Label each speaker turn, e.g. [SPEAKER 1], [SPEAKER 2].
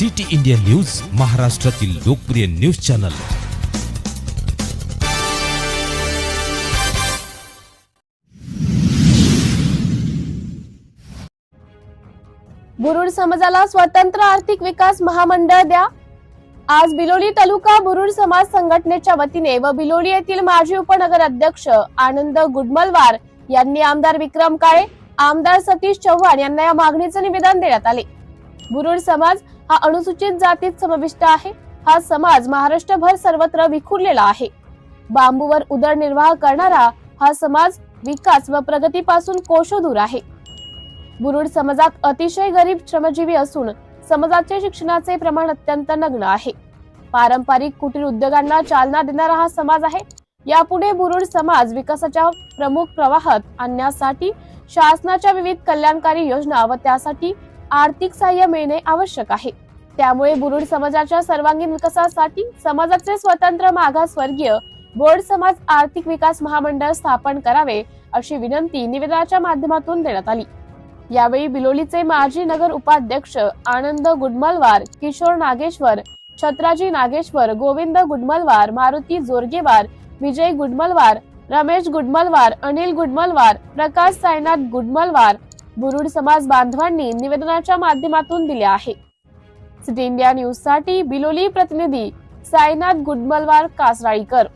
[SPEAKER 1] City India news महाराष्ट्रातील लोकप्रिय news channel.
[SPEAKER 2] Burud समाजाला स्वतंत्र आर्थिक विकास महामंडळ द्या. आज बिलोली तालुका बुरुड समाज संघटनेच्या वतीने व बिलोली येथील माजी उपनगर अध्यक्ष आनंद गुडमलवार यांनी आमदार विक्रम काळे आमदार सतीश चव्हाण यांना या मागणीचे निवेदन देण्यात आले. बुरुड समाज हा अनुसूचित जातीत समाविष्ट आहे. हा समाज महाराष्ट्रभर सर्वत्र विखुरलेला आहे. बांबूवर उदरनिर्वाह करणारा हा समाज विकास व प्रगतीपासून कोशो आहे. बुरुड समाजात अतिशय गरीब श्रमजीवी असून समाजाचे शिक्षणाचे प्रमाण अत्यंत नग्न आहे. पारंपरिक कुटीर उद्योगांना चालना देणारा हा समाज आहे. यापुढे बुरुड समाज विकासाच्या प्रमुख प्रवाहात आणण्यासाठी शासनाच्या विविध कल्याणकारी योजना व त्यासाठी आर्थिक सहाय्य मिळणे आवश्यक आहे. त्यामुळे बुरुड समाजाच्या सर्वांगीण विकासासाठी समाजाचे स्वतंत्र मागासवर्गीय बोर्ड समाज आर्थिक विकास महामंडळ स्थापन करावे अशी विनंती निवेदनाच्या माध्यमातून देण्यात आली. यावेळी बिलोलीचे माजी नगर उपाध्यक्ष आनंद गुडमलवार किशोर नागेश्वर छत्राजी नागेश्वर गोविंद गुडमलवार मारुती जोरगेवार विजय गुडमलवार रमेश गुडमलवार अनिल गुडमलवार प्रकाश सायनाथ गुडमलवार बुरुड समाज बांधवांनी निवेदनाच्या माध्यमातून दिले आहे. सिटी इंडिया न्यूजसाठी बिलोली प्रतिनिधी साईनाथ गुडमलवार कासराळीकर.